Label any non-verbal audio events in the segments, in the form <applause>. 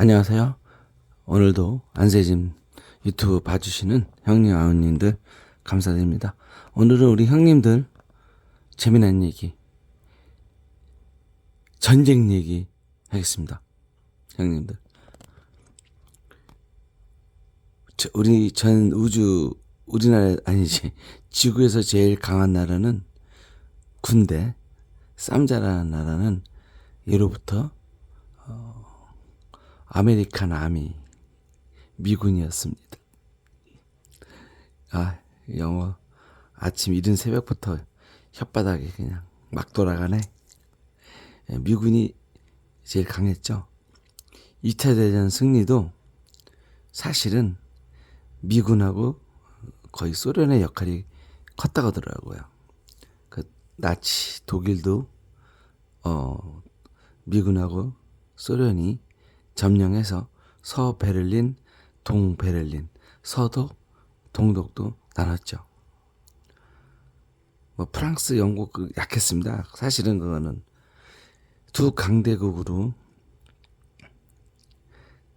안녕하세요. 오늘도 안세진 유튜브 봐주시는 형님, 아우님들 감사드립니다. 오늘은 우리 형님들 재미난 얘기, 전쟁 얘기 하겠습니다. 형님들. 저- 우리 전 우주, 우리나라, 아니지. <laughs> 지구에서 제일 강한 나라는 군대, 쌈자라는 나라는 예로부터 아메리칸 아미 미군이었습니다. 아 영어 아침 이른 새벽부터 혓바닥에 그냥 막 돌아가네. 예, 미군이 제일 강했죠. 2차 대전 승리도 사실은 미군하고 거의 소련의 역할이 컸다고 하더라고요. 그 나치 독일도 어 미군하고 소련이 점령해서 서베를린, 동베를린, 서독, 동독도 나눴죠. 뭐 프랑스, 영국 그 약했습니다. 사실은 그거는 두 강대국으로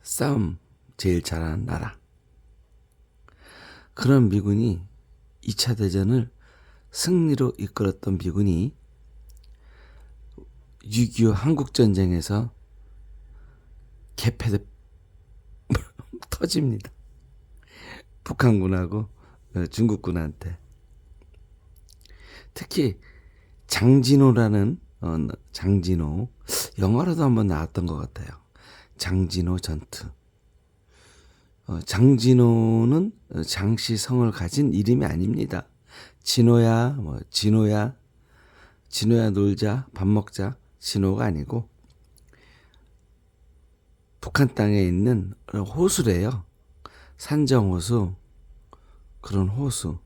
싸움 제일 잘하는 나라. 그런 미군이 2차 대전을 승리로 이끌었던 미군이 6.25 한국전쟁에서 개패드 <laughs> 터집니다. 북한군하고 어, 중국군한테. 특히 장진호라는 어, 장진호 영화로도 한번 나왔던 것 같아요. 장진호 전투. 어, 장진호는 어, 장씨 성을 가진 이름이 아닙니다. 진호야, 뭐 진호야, 진호야 놀자, 밥 먹자, 진호가 아니고 북한 땅에 있는 호수래요. 산정호수 그런 호수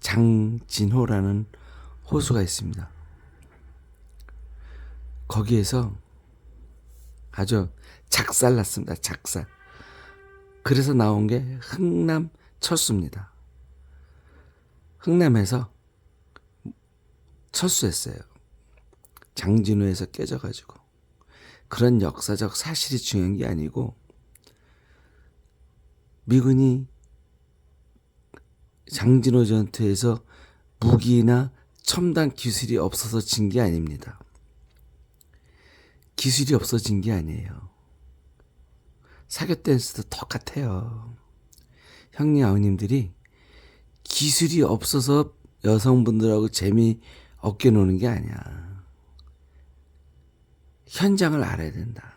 장진호라는 호수가 있습니다. 거기에서 아주 작살 났습니다. 작살. 그래서 나온 게 흥남 철수입니다. 흥남에서 철수했어요. 장진호에서 깨져가지고. 그런 역사적 사실이 중요한 게 아니고 미군이 장진호 전투에서 무기나 첨단 기술이 없어서 진 게 아닙니다. 기술이 없어진 게 아니에요. 사교 댄스도 똑같아요. 형님 아우님들이 기술이 없어서 여성분들하고 재미 없게 노는 게 아니야. 현장을 알아야 된다.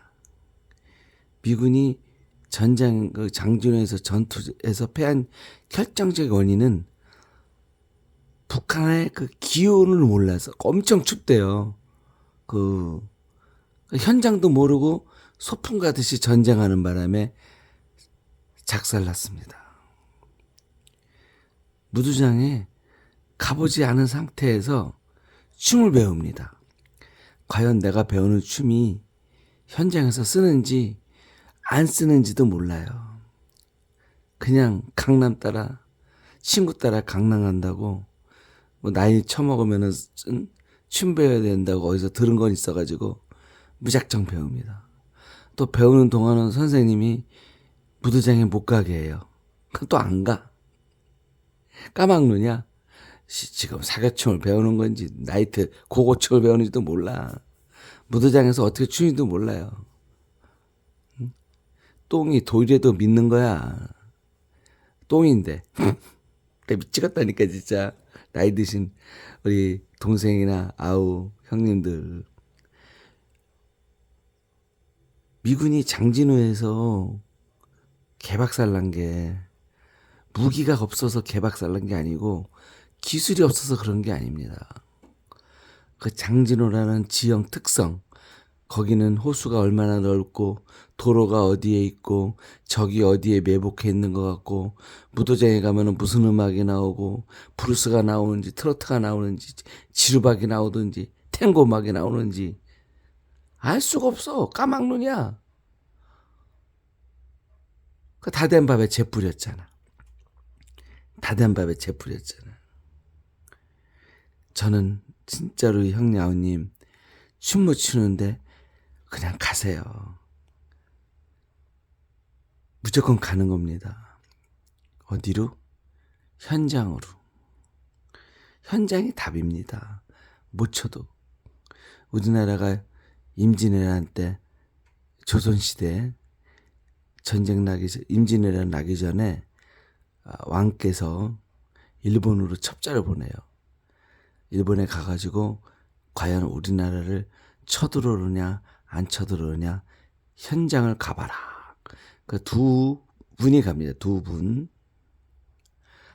미군이 전장 그 장진호에서 전투에서 패한 결정적 원인은 북한의 그 기온을 몰라서 엄청 춥대요. 그 현장도 모르고 소풍 가듯이 전쟁하는 바람에 작살났습니다. 무두장에 가보지 않은 상태에서 춤을 배웁니다. 과연 내가 배우는 춤이 현장에서 쓰는지 안 쓰는지도 몰라요. 그냥 강남 따라 친구 따라 강남 간다고 뭐 나이 처먹으면은 쓴- 춤 배워야 된다고 어디서 들은 건 있어가지고 무작정 배웁니다. 또 배우는 동안은 선생님이 무도장에 못 가게 해요. 그럼 또 안 가. 까막눈이야. 시- 지금 사교춤을 배우는 건지 나이트 고고춤을 배우는지도 몰라. 무도장에서 어떻게 추는지도 몰라요. 응? 똥이 도이래도 믿는 거야. 똥인데. <laughs> 내 미치겠다니까 진짜. 나이 드신 우리 동생이나 아우 형님들. 미군이 장진호에서 개박살 난 게 무기가 없어서 개박살 난 게 아니고 기술이 없어서 그런 게 아닙니다. 그 장진호라는 지형 특성, 거기는 호수가 얼마나 넓고 도로가 어디에 있고 적이 어디에 매복해 있는 것 같고 무도장에 가면은 무슨 음악이 나오고 브루스가 나오는지 트로트가 나오는지 지루박이 나오든지 탱고 음악이 나오는지 알 수가 없어 까막눈이야. 그 다된 밥에 재 뿌렸잖아. 다된 밥에 재 뿌렸잖아. 저는 진짜로 형님 아우님 춤 못 추는데 그냥 가세요. 무조건 가는 겁니다. 어디로? 현장으로. 현장이 답입니다. 못 쳐도. 우리나라가 임진왜란 때 조선시대 전쟁 나기 전, 임진왜란 나기 전에 아, 왕께서 일본으로 첩자를 보내요. 일본에 가가지고 과연 우리나라를 쳐들어오느냐 안 쳐들어오느냐 현장을 가봐라. 그 두 분이 갑니다. 두 분.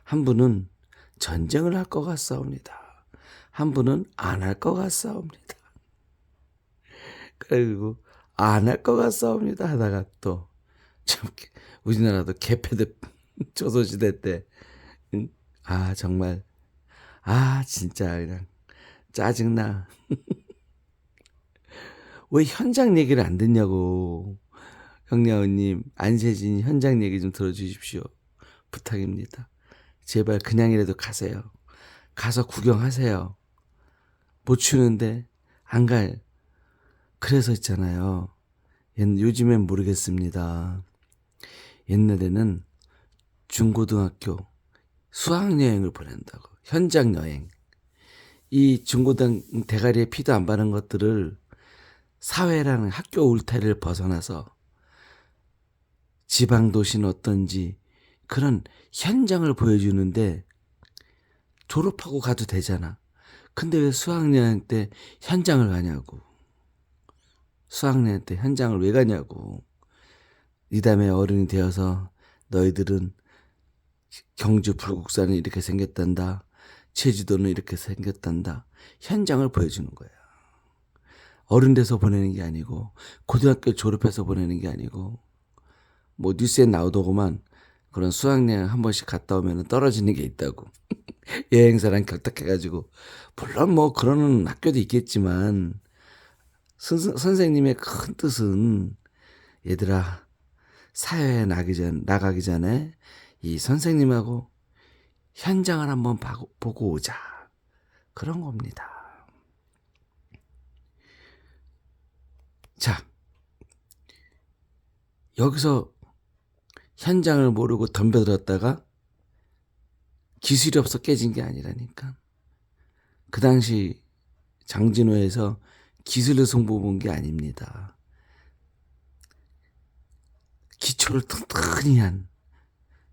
한 분은 전쟁을 할 것 같사옵니다. 한 분은 안 할 것 같사옵니다. 그리고 안 할 것 같사옵니다 하다가 또 참 우리나라도 개패드 <laughs> 조선시대 때 응? 아 정말 아 진짜 그냥 짜증나. <laughs> 왜 현장 얘기를 안 듣냐고. 형량원님 안세진 현장 얘기 좀 들어주십시오. 부탁입니다. 제발 그냥이라도 가세요. 가서 구경하세요. 못 추는데 안 갈. 그래서 있잖아요. 옛- 요즘엔 모르겠습니다. 옛날에는 중고등학교 수학여행을 보낸다고 현장 여행 이 중고등 대가리에 피도 안 바른 것들을 사회라는 학교 울타리를 벗어나서 지방 도시는 어떤지 그런 현장을 보여주는데 졸업하고 가도 되잖아. 근데 왜 수학여행 때 현장을 가냐고. 수학여행 때 현장을 왜 가냐고. 이 다음에 어른이 되어서 너희들은 경주 불국사는 이렇게 생겼단다. 제주도는 이렇게 생겼단다. 현장을 보여주는 거야. 어른 돼서 보내는 게 아니고 고등학교 졸업해서 보내는 게 아니고 뭐 뉴스에 나오더구만 그런 수학여행 한 번씩 갔다 오면 떨어지는 게 있다고 <laughs> 여행사랑 결탁해가지고 물론 뭐 그러는 학교도 있겠지만 선, 선생님의 큰 뜻은 얘들아 사회에 나기 전 나가기 전에 이 선생님하고 현장을 한번 봐- 보고 오자 그런 겁니다. 자 여기서 현장을 모르고 덤벼들었다가 기술이 없어 깨진 게 아니라니까. 그 당시 장진호에서 기술을 승부 본 게 아닙니다. 기초를 튼튼히 한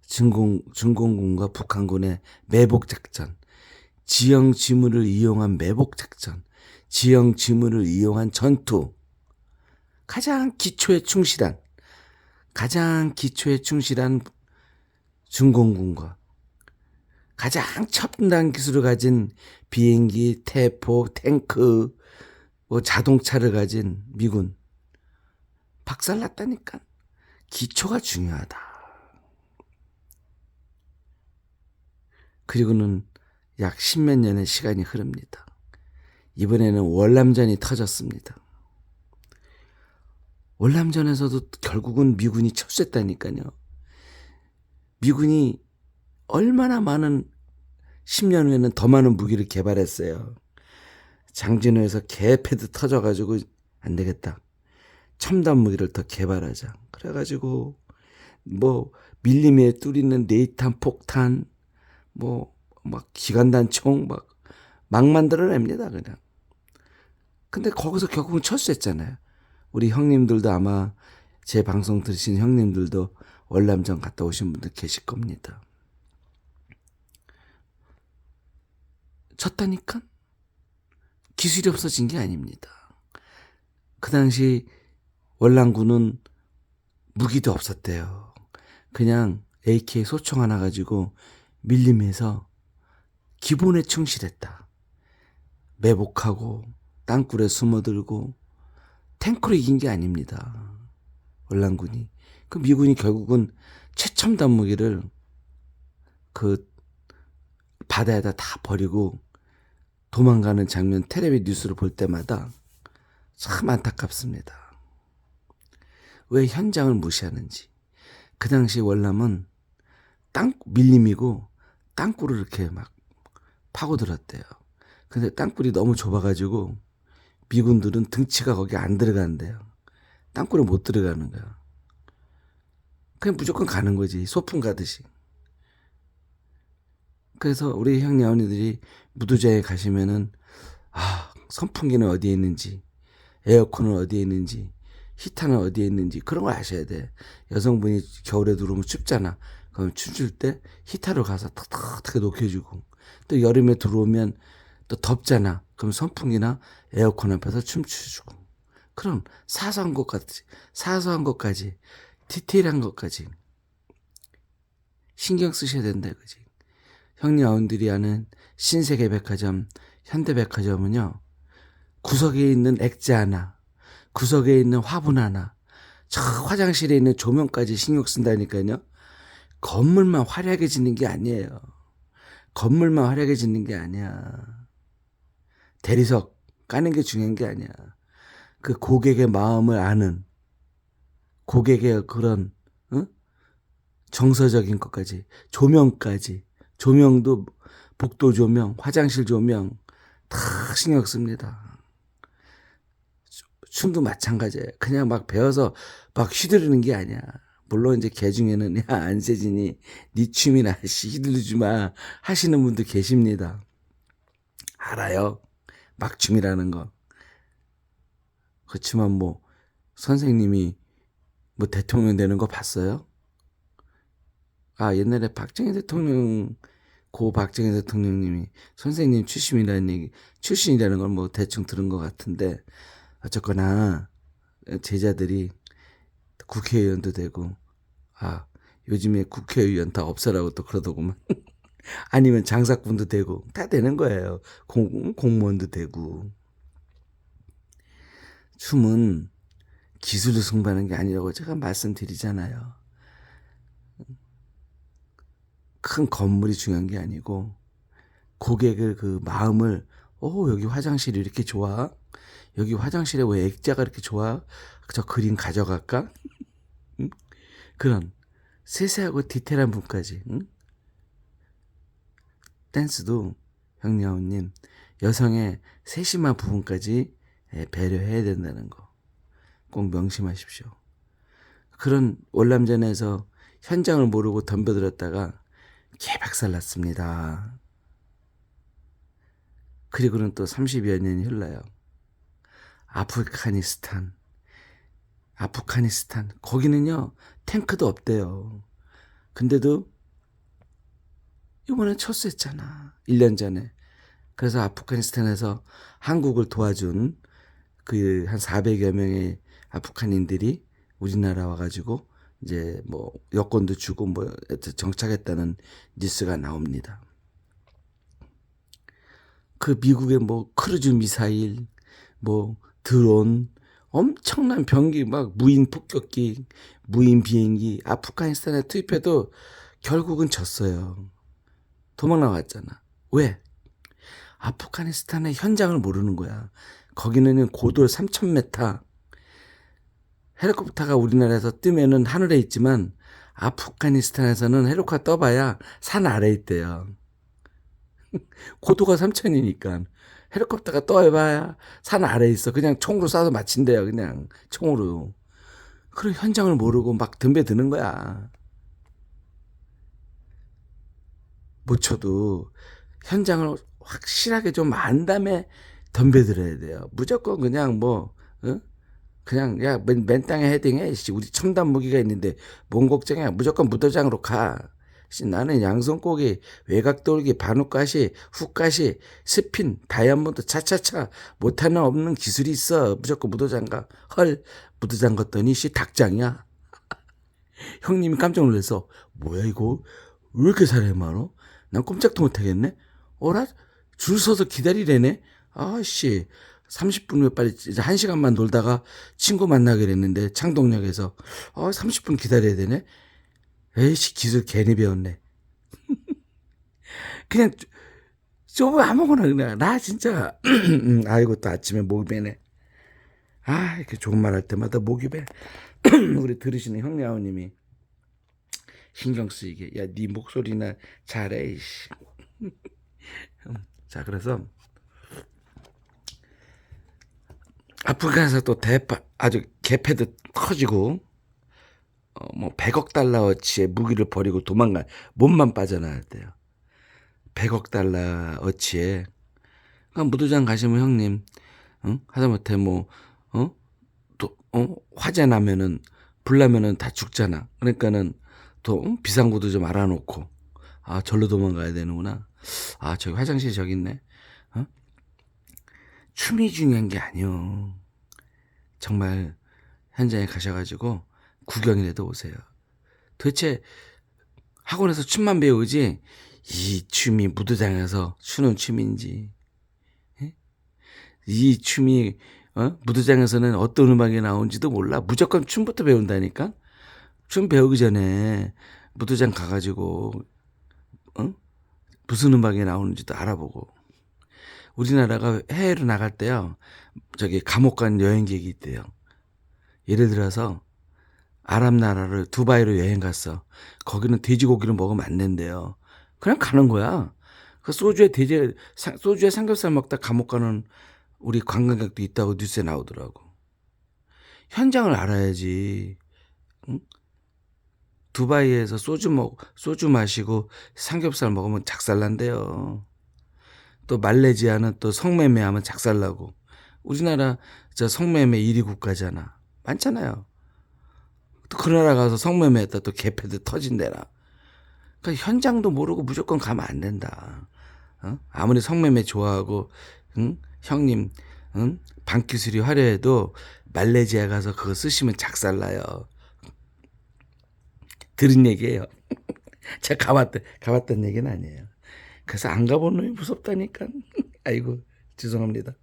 중공, 중공군과 북한군의 매복 작전, 지형 지물을 이용한 매복 작전, 지형 지물을 이용한 전투, 가장 기초에 충실한, 가장 기초에 충실한 중공군과 가장 첨단 기술을 가진 비행기, 대포, 탱크, 뭐 자동차를 가진 미군 박살났다니까. 기초가 중요하다. 그리고는 약 십몇 년의 시간이 흐릅니다. 이번에는 월남전이 터졌습니다. 월남전에서도 결국은 미군이 철수했다니까요. 미군이 얼마나 많은 10년 후에는 더 많은 무기를 개발했어요. 장진호에서 개패드 터져가지고 안 되겠다. 첨단 무기를 더 개발하자. 그래가지고 뭐 밀림에 뚫리는 네이탄 폭탄 뭐 막 기관단 총 막 막 만들어냅니다 그냥. 근데 거기서 결국은 철수했잖아요. 우리 형님들도 아마 제 방송 들으신 형님들도 월남전 갔다 오신 분들 계실 겁니다. 쳤다니까? 기술이 없어진 게 아닙니다. 그 당시 월남군은 무기도 없었대요. 그냥 AK 소총 하나 가지고 밀림에서 기본에 충실했다. 매복하고 땅굴에 숨어들고 탱크로 이긴 게 아닙니다. 월남군이. 그 미군이 결국은 최첨단 무기를 그 바다에다 다 버리고 도망가는 장면 텔레비 뉴스를 볼 때마다 참 안타깝습니다. 왜 현장을 무시하는지. 그 당시 월남은 땅 밀림이고 땅굴을 이렇게 막 파고들었대요. 근데 땅굴이 너무 좁아가지고 미군들은 등치가 거기 안 들어간대요. 땅굴에 못 들어가는 거야. 그냥 무조건 가는 거지. 소풍 가듯이. 그래서 우리 형님 어머니들이 무도자에 가시면은 아 선풍기는 어디에 있는지 에어컨은 어디에 있는지 히터는 어디에 있는지 그런 걸 아셔야 돼. 여성분이 겨울에 들어오면 춥잖아. 그럼 춤출 때 히터로 가서 탁탁하게 녹여주고 또 여름에 들어오면 또 덥잖아. 그럼 선풍기나 에어컨 앞에서 춤춰주고 그런 사소한 것까지 사소한 것까지 디테일한 것까지 신경 쓰셔야 된다 그지. 형님 어른들이 아는 신세계 백화점, 현대백화점은요 구석에 있는 액자 하나, 구석에 있는 화분 하나, 저 화장실에 있는 조명까지 신경 쓴다니까요. 건물만 화려하게 짓는 게 아니에요. 건물만 화려하게 짓는 게 아니야. 대리석 까는 게 중요한 게 아니야. 그 고객의 마음을 아는 고객의 그런 응? 정서적인 것까지 조명까지 조명도 복도 조명, 화장실 조명 다 신경 씁니다. 춤도 마찬가지예요. 그냥 막 배워서 막 휘두르는 게 아니야. 물론 이제 개 중에는 <laughs> 야 안세진이 네 춤이나 씨 휘두르지 마 하시는 분도 계십니다. 알아요. 막춤이라는 거. 그렇지만 뭐 선생님이 뭐 대통령 되는 거 봤어요? 아 옛날에 박정희 대통령 고 박정희 대통령님이 선생님 출신이라는 얘기 출신이라는 걸 뭐 대충 들은 것 같은데 어쨌거나 제자들이 국회의원도 되고 아 요즘에 국회의원 다 없애라고 또 그러더구만. <laughs> 아니면 장사꾼도 되고 다 되는 거예요. 공, 공무원도 되고. 춤은 기술을 승부하는 게 아니라고 제가 말씀드리잖아요. 큰 건물이 중요한 게 아니고 고객의 그 마음을 오 여기 화장실이 이렇게 좋아? 여기 화장실에 왜 액자가 이렇게 좋아? 저 그림 가져갈까? 응? <laughs> 그런 세세하고 디테일한 분까지 응? 댄스도 형님아우님 여성의 세심한 부분까지 예, 배려해야 된다는 거 꼭 명심하십시오. 그런 월남전에서 현장을 모르고 덤벼들었다가 개박살 났습니다. 그리고는 또 30여 년이 흘러요. 아프가니스탄, 아프가니스탄, 거기는요, 탱크도 없대요. 근데도 이번에 철수했잖아. 1년 전에. 그래서 아프가니스탄에서 한국을 도와준 그 한 400여 명의 아프간인들이 우리나라 와가지고 이제 뭐 여권도 주고 뭐 정착했다는 뉴스가 나옵니다. 그 미국의 뭐 크루즈 미사일, 뭐 드론, 엄청난 병기 막 무인 폭격기, 무인 비행기 아프가니스탄에 투입해도 결국은 졌어요. 도망 나갔잖아. 왜? 아프가니스탄의 현장을 모르는 거야. 거기는 고도 3,000m. 헬리콥터가 우리나라에서 뜨면은 하늘에 있지만 아프가니스탄에서는 헬리콥터 떠봐야 산 아래에 있대요. <laughs> 고도가 3,000이니까. 헬리콥터가 떠봐야 산 아래에 있어. 그냥 총으로 쏴서 마친대요. 그냥 총으로. 그런 현장을 모르고 막 덤벼 드는 거야. 못 쳐도 현장을 확실하게 좀 안 다음에 덤벼 들어야 돼요. 무조건 그냥 뭐, 어? 그냥 야 맨, 맨 땅에 헤딩해. 씨, 우리 첨단 무기가 있는데 뭔 걱정이야. 무조건 무도장으로 가. 씨, 나는 양손고기, 외곽돌기, 반훅가시, 훅가시, 스핀, 다이아몬드 차차차 못하는 없는 기술이 있어. 무조건 무도장 가. 헐 무도장 갔더니 씨 닭장이야. <laughs> 형님이 깜짝 놀라서 뭐야 이거 왜 이렇게 사람이 많어? 난 꼼짝도 못하겠네. 어라 줄 서서 기다리래네. 아씨 30분 후에 빨리 이제 1시간만 놀다가 친구 만나기로 했는데 창동역에서 어 30분 기다려야 되네. 에이씨 기술 괜히 배웠네. <laughs> 그냥 좀 아무거나 그냥 나 진짜 <clears throat> 아이고 또 아침에 목이 베네. 아 이렇게 좋은 말 할 때마다 목이 배. <clears throat> 우리 들으시는 형님 아우님이 신경 쓰이게 야 네 목소리나 잘해 이씨. <laughs> 자 그래서 아프간에서 또 대파 아주 개패도 터지고 어, 뭐 100억 달러어치의 무기를 버리고 도망가 몸만 빠져나왔대요. 100억 달러어치의 그러니까 무도장 가시면 형님 응? 하다못해 뭐 어? 또 어? 화재 나면은 불 나면은 다 죽잖아. 그러니까는 또 응? 비상구도 좀 알아놓고 아 절로 도망가야 되는구나. 아 저기 화장실 저기 있네. 어? 춤이 중요한 게 아니요. 정말 현장에 가셔가지고 구경이라도 오세요. 도대체 학원에서 춤만 배우지 이 춤이 무도장에서 추는 춤인지 예? 이 춤이 어? 무도장에서는 어떤 음악이 나오는지도 몰라. 무조건 춤부터 배운다니까. 춤 배우기 전에 무도장 가가지고 어? 무슨 음악이 나오는지도 알아보고. 우리나라가 해외로 나갈 때요. 저기 감옥 간 여행객이 있대요. 예를 들어서 아랍 나라를 두바이로 여행 갔어. 거기는 돼지고기를 먹으면 안 된대요. 그냥 가는 거야. 그 소주에 돼지 사- 소주에 삼겹살 먹다 감옥 가는 우리 관광객도 있다고 뉴스에 나오더라고. 현장을 알아야지. 응? 두바이에서 소주 먹 소주 마시고 삼겹살 먹으면 작살난대요. 또 말레이시아는 또 성매매하면 작살나고. 우리나라 저 성매매 1위 국가잖아. 많잖아요. 또그 나라 가서 성매매했다 또 개패도 터진대라. 그러니까 현장도 모르고 무조건 가면 안 된다. 어? 아무리 성매매 좋아하고 응? 형님 응? 방기술이 화려해도 말레이시아 가서 그거 쓰시면 작살나요. 들은 얘기예요. <laughs> 제가 가봤던 가봤던 얘기는 아니에요. 그래서 안 가본 놈이 무섭다니까. <laughs> 아이고 죄송합니다.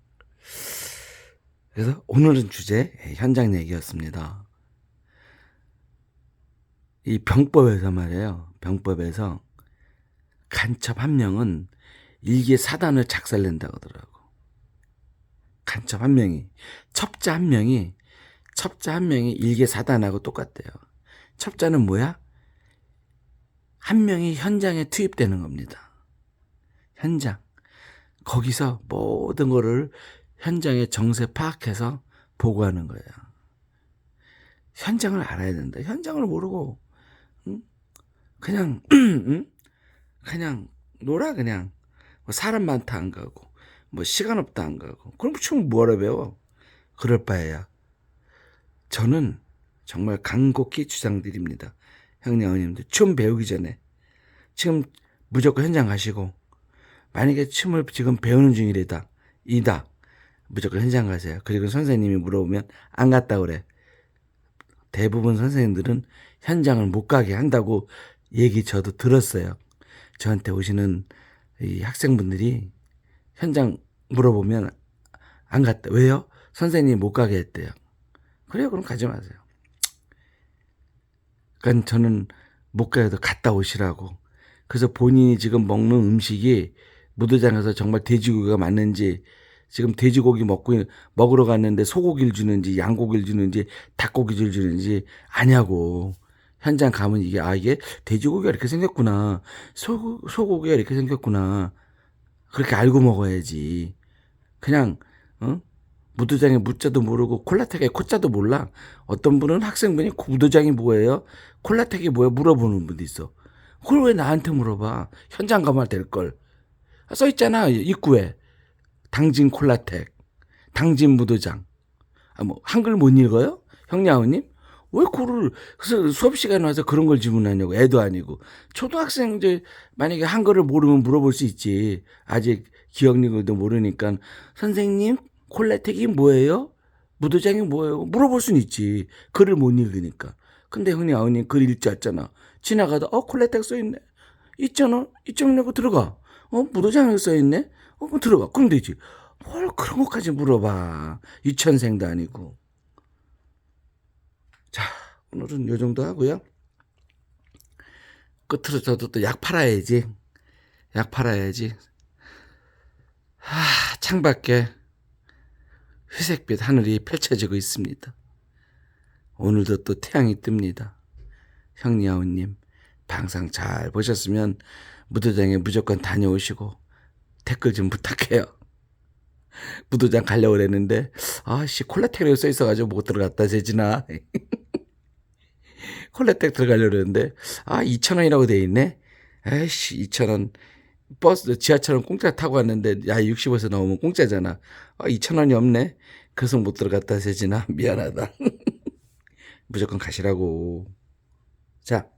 그래서 오늘은 주제 예, 현장 얘기였습니다. 이 병법에서 말이에요. 병법에서 간첩 한 명은 일개 사단을 작살낸다고 하더라고. 간첩 한 명이 첩자 한 명이 첩자 한 명이 일개 사단하고 똑같대요. 첩자는 뭐야? 한 명이 현장에 투입되는 겁니다. 현장. 거기서 모든 거를 현장의 정세 파악해서 보고하는 거예요. 현장을 알아야 된다. 현장을 모르고 응? 그냥 <clears throat> 응? 그냥 놀아 그냥 뭐 사람 많다 안 가고 뭐 시간 없다 안 가고 그럼 춤 뭐하러 배워? 그럴 바에야 저는 정말 간곡히 주장드립니다. 형님 어머님들 춤 배우기 전에 지금 무조건 현장 가시고 만약에 춤을 지금 배우는 중이래다 이다 무조건 현장 가세요. 그리고 선생님이 물어보면 안 갔다 그래. 대부분 선생님들은 현장을 못 가게 한다고 얘기 저도 들었어요. 저한테 오시는 이 학생분들이 현장 물어보면 안 갔다. 왜요? 선생님이 못 가게 했대요. 그래요? 그럼 가지 마세요. 그러니까 저는 못 가도 갔다 오시라고. 그래서 본인이 지금 먹는 음식이 무도장에서 정말 돼지고기가 맞는지 지금 돼지고기 먹고 먹으러 갔는데 소고기를 주는지 양고기를 주는지 닭고기를 주는지 아냐고. 현장 가면 이게 아 이게 돼지고기가 이렇게 생겼구나. 소 소고기가 이렇게 생겼구나. 그렇게 알고 먹어야지. 그냥 어? 무도장의 무자도 모르고 콜라텍의 코자도 몰라. 어떤 분은 학생분이 무도장이 뭐예요? 콜라텍이 뭐야? 물어보는 분도 있어. 그걸 왜 나한테 물어봐? 현장 가면 될 걸. 써 있잖아. 입구에 당진 콜라텍, 당진 무도장. 아, 뭐, 한글 못 읽어요? 형님, 왜 그걸, 수업 시간에 와서 그런 걸 질문하냐고. 애도 아니고. 초등학생, 이제, 만약에 한글을 모르면 물어볼 수 있지. 아직 기억력도 모르니까. 선생님, 콜라텍이 뭐예요? 무도장이 뭐예요? 물어볼 수는 있지. 글을 못 읽으니까. 근데 형님, 아버님 글 읽지 않잖아. 지나가다, 어, 콜라텍 써있네. 있잖아. 이쪽 내고 들어가. 어, 무도장에 써있네. 어, 그럼 들어가. 그럼 되지. 뭘 그런 것까지 물어봐. 유치원생도 아니고. 자, 오늘은 요 정도 하고요. 끝으로 저도 또 약 팔아야지. 약 팔아야지. 하, 창밖에 회색빛 하늘이 펼쳐지고 있습니다. 오늘도 또 태양이 뜹니다. 형리아우님, 방송 잘 보셨으면 무도장에 무조건 다녀오시고 댓글 좀 부탁해요. <laughs> 무도장 가려고 그랬는데 아씨 콜라테리오 써 있어가지고 못 들어갔다 재진아 <laughs> 콜레텍 들어가려고 그러는데 아 2천 원이라고 돼 있네. 에이씨 2천 원 버스 지하철은 공짜 타고 왔는데 야 60에서 나오면 공짜잖아. 아 2천 원이 없네. 그래서 못 들어갔다 세진아 <laughs> 미안하다. 무조건 가시라고. 자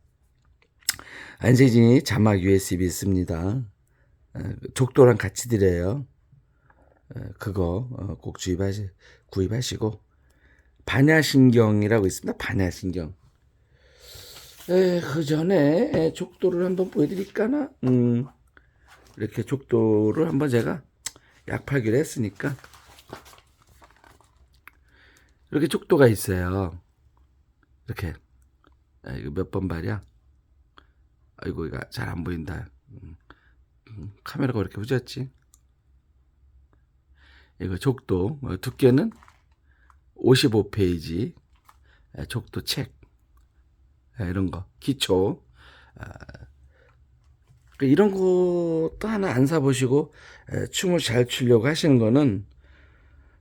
안세진이 자막 USB 있습니다. 어, 족도랑 같이 드려요. 어, 그거 어, 꼭 구입하시, 구입하시고 반야신경이라고 있습니다. 반야신경. 에, 그 전에 에, 족도를 한번 보여드릴까나? 음, 이렇게 족도를 한번 제가 약 팔기를 했으니까 이렇게 족도가 있어요. 이렇게 아, 이거 몇 번 발이야? 아이고 이거 잘 안 보인다. 음, 음, 카메라가 왜 이렇게 후졌지? 이거 족도 어, 두께는 55페이지 족도 책 예, 이런 거 기초 아, 그 이런 것도 하나 안 사보시고 에, 춤을 잘 추려고 하시는 거는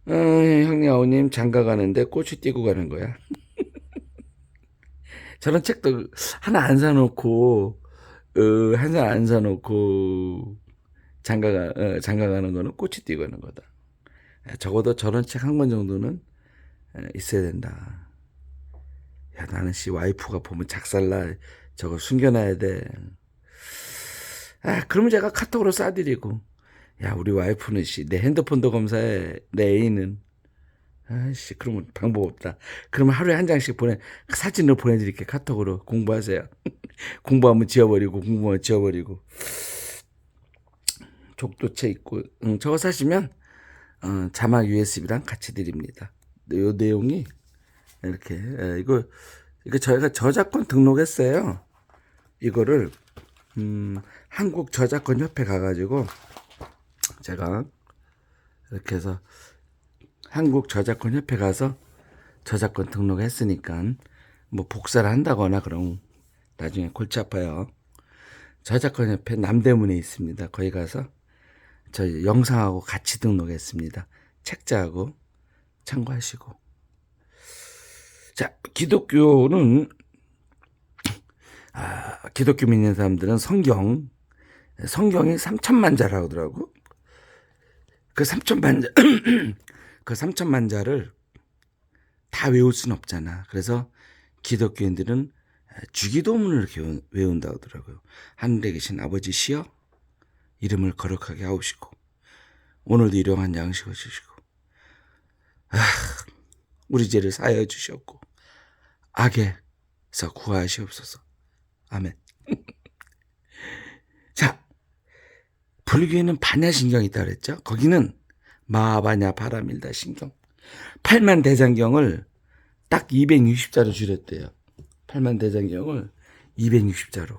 어, 형님 아우님 장가 가는데 꼬치 띄고 가는 거야. <laughs> 저런 책도 하나 안 사놓고 어, 하나 안 사놓고 장가가 어, 장가 가는 거는 띄고 가는 거다. 에, 적어도 저런 책 한 권 정도는 에, 있어야 된다. 야, 나는 씨 와이프가 보면 작살나. 저거 숨겨놔야 돼. 아, 그러면 제가 카톡으로 쏴드리고. 야, 우리 와이프는 씨, 내 핸드폰도 검사해. 내 애인은. 아씨, 그러면 방법 없다. 그러면 하루에 한 장씩 보내, 사진을 보내드릴게. 카톡으로. 공부하세요. <laughs> 공부하면 지워버리고, 공부하면 지워버리고. 족도체 있고, 응, 저거 사시면, 어, 자막 USB랑 같이 드립니다. 요 내용이, 이렇게 예, 이거 이거 저희가 저작권 등록했어요. 이거를 음, 한국 저작권 협회 가가지고 제가 이렇게 해서 한국 저작권 협회 가서 저작권 등록했으니까 뭐 복사를 한다거나 그럼 나중에 골치 아파요. 저작권 협회 남대문에 있습니다. 거기 가서 저희 영상하고 같이 등록했습니다. 책자하고 참고하시고. 자, 기독교는 아, 기독교 믿는 사람들은 성경 성경이 3천만 자라고 하더라고. 그 3천만 자, <clears throat> 그 3천만 자를 다 외울 순 없잖아. 그래서 기독교인들은 주기도문을 외운다고 하더라고요. 하늘에 계신 아버지 시여 이름을 거룩하게 하옵시고 오늘도 일용한 양식을 주시고 아, 우리 죄를 사하여 주셨고 악에서 구하시옵소서. 아멘. <laughs> 자, 불교에는 반야신경이 있다 그랬죠? 거기는 마바냐 바라밀다 신경. 팔만 대장경을 딱 260자로 줄였대요. 팔만 대장경을 260자로.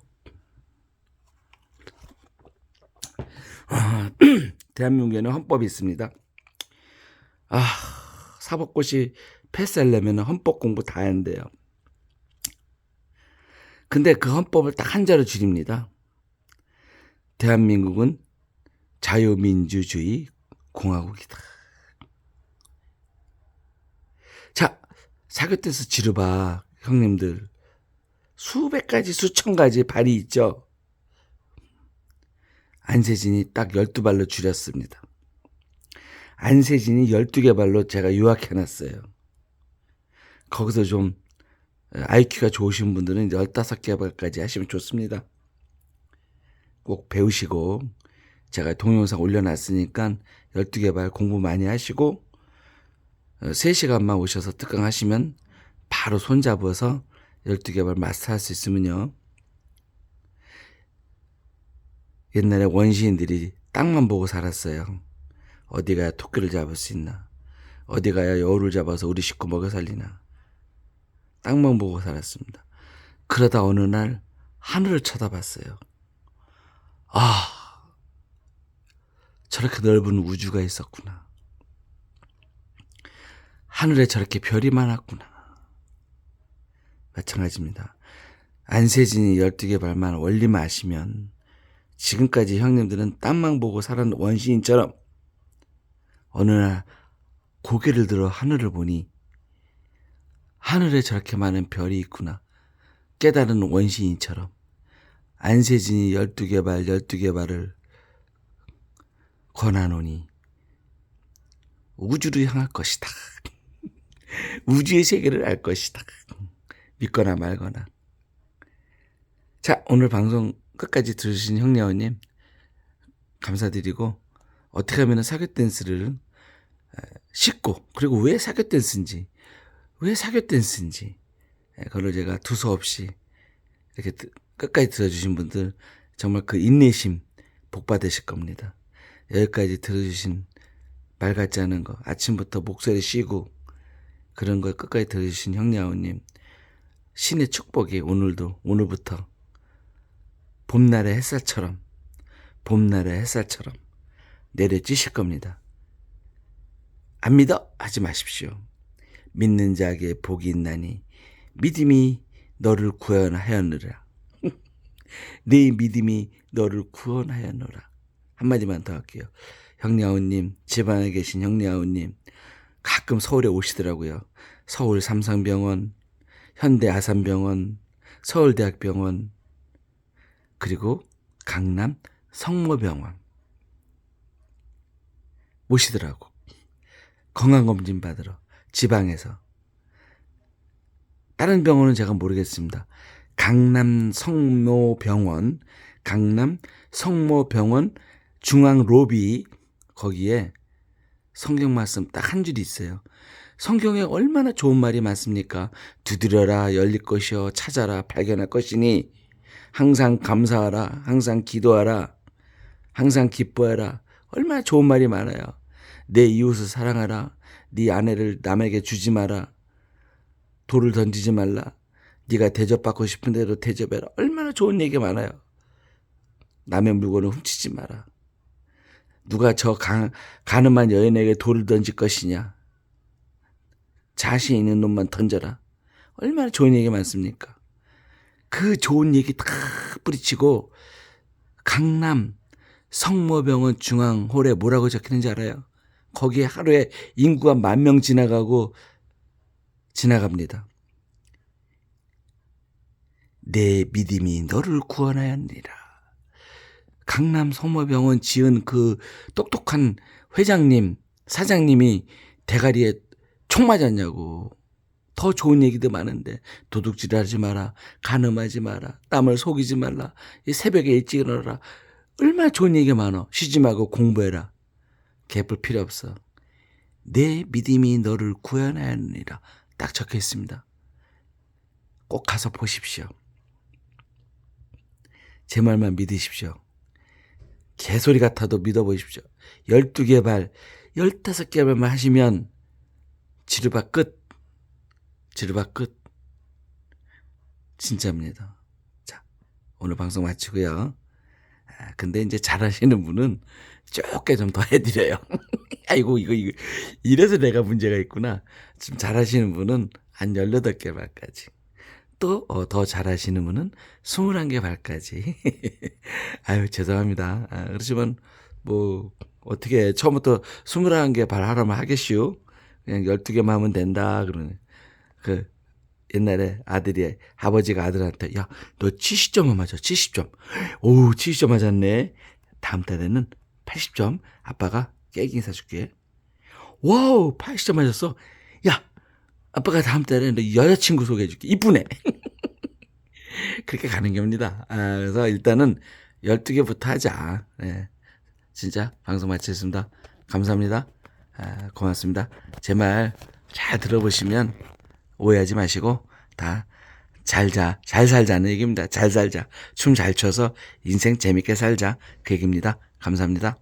아, <clears throat> 대한민국에는 헌법이 있습니다. 아, 사법고시 패스하려면 헌법 공부 다 한대요. 근데 그 헌법을 딱 한 자로 줄입니다. 대한민국은 자유민주주의 공화국이다. 자, 사교태에서 지르봐, 형님들. 수백 가지, 수천 가지 발이 있죠. 안세진이 딱 12발로 줄였습니다. 안세진이 12개 발로 제가 요약해놨어요. 거기서 좀 IQ가 좋으신 분들은 15개 발까지 하시면 좋습니다. 꼭 배우시고 제가 동영상 올려놨으니까 12개 발 공부 많이 하시고 3시간만 오셔서 특강 하시면 바로 손잡아서 12개 발 마스터할 수 있으면요. 옛날에 원시인들이 땅만 보고 살았어요. 어디 가야 토끼를 잡을 수 있나? 어디 가야 여우를 잡아서 우리 식구 먹여 살리나? 땅만 보고 살았습니다. 그러다 어느 날 하늘을 쳐다봤어요. 아, 저렇게 넓은 우주가 있었구나. 하늘에 저렇게 별이 많았구나. 마찬가지입니다. 안세진이 12개 발만 원리만 아시면 지금까지 형님들은 땅만 보고 살은 원시인처럼 어느 날 고개를 들어 하늘을 보니 하늘에 저렇게 많은 별이 있구나. 깨달은 원시인처럼 안세진이 12개 발 12개 발을 권하노니 우주를 향할 것이다. <laughs> 우주의 세계를 알 것이다. 믿거나 말거나. 자, 오늘 방송 끝까지 들으신 형제어님 감사드리고 어떻게 하면 사교 댄스를 에, 쉽고 그리고 왜 사교 댄스인지 왜 사교 댄스인지 에, 그걸 제가 두서 없이 이렇게 드- 끝까지 들어주신 분들 정말 그 인내심 복 받으실 겁니다. 여기까지 들어주신 말 같지 않은 거 아침부터 목소리 쉬고 그런 걸 끝까지 들어주신 형제아우님 신의 축복이 오늘도 오늘부터 봄날의 햇살처럼 봄날의 햇살처럼 내려지실 겁니다. 안 믿어? 하지 마십시오. 믿는 자에게 복이 있나니 믿음이 너를 구원하였느라. <laughs> 네 믿음이 너를 구원하였노라. 한마디만 더 할게요. 형리아우님, 집안에 계신 형리아우님, 가끔 서울에 오시더라고요. 서울 삼성병원, 현대 아산병원, 서울대학병원, 그리고 강남 성모병원 오시더라고. 건강검진 받으러 지방에서. 다른 병원은 제가 모르겠습니다. 강남 성모병원, 강남 성모병원 중앙 로비 거기에 성경 말씀 딱 한 줄이 있어요. 성경에 얼마나 좋은 말이 많습니까? 두드려라 열릴 것이요 찾아라 발견할 것이니 항상 감사하라 항상 기도하라 항상 기뻐해라 얼마나 좋은 말이 많아요. 내 이웃을 사랑하라 네 아내를 남에게 주지 마라 돌을 던지지 말라 네가 대접받고 싶은 대로 대접해라 얼마나 좋은 얘기 많아요. 남의 물건을 훔치지 마라. 누가 저 가, 가늠한 여인에게 돌을 던질 것이냐? 자신 있는 놈만 던져라. 얼마나 좋은 얘기 많습니까? 그 좋은 얘기 다 뿌리치고 강남 성모병원 중앙홀에 뭐라고 적히는지 알아요? 거기에 하루에 인구가 만 명 지나가고 지나갑니다. 내 믿음이 너를 구원하였느니라. 강남 성모병원 지은 그 똑똑한 회장님, 사장님이 대가리에 총 맞았냐고. 더 좋은 얘기도 많은데 도둑질 하지 마라. 간음하지 마라. 남을 속이지 말라. 이 새벽에 일찍 일어나라. 얼마나 좋은 얘기가 많어. 쉬지 말고 공부해라. 개뿔 필요 없어. 내 믿음이 너를 구원하였느니라. 딱 적혀 있습니다. 꼭 가서 보십시오. 제 말만 믿으십시오. 개소리 같아도 믿어보십시오. 12개 발, 15개 발만 하시면 지르바 끝. 지르바 끝. 진짜입니다. 자, 오늘 방송 마치고요. 아, 근데 이제 잘하시는 분은 조금 좀더 해드려요. <laughs> 아이고, 이거, 이거. 이래서 내가 문제가 있구나. 좀 잘하시는 분은 한 18개 발까지. 또, 어, 더 잘하시는 분은 21개 발까지. <laughs> 아유, 죄송합니다. 아, 그렇지만, 뭐, 어떻게, 처음부터 21개 발 하라면 하겠슈? 그냥 12개만 하면 된다, 그러네. 그, 옛날에 아들이, 아버지가 아들한테, 야, 너 70점만 맞아, 70점. 오, 70점 맞았네. 다음 달에는 80점 아빠가 깨긴 사줄게. 와우, 80점 맞았어. 야, 아빠가 다음 달에 너 여자친구 소개해줄게. 이쁘네. <laughs> 그렇게 가는 겁니다. 아, 그래서 일단은 12개부터 하자. 네. 진짜 방송 마치겠습니다. 감사합니다. 아, 고맙습니다. 제 말 잘 들어보시면 오해하지 마시고 다 잘 자, 잘 살자는 얘기입니다. 잘 살자. 춤 잘 춰서 인생 재밌게 살자. 그 얘기입니다. 감사합니다.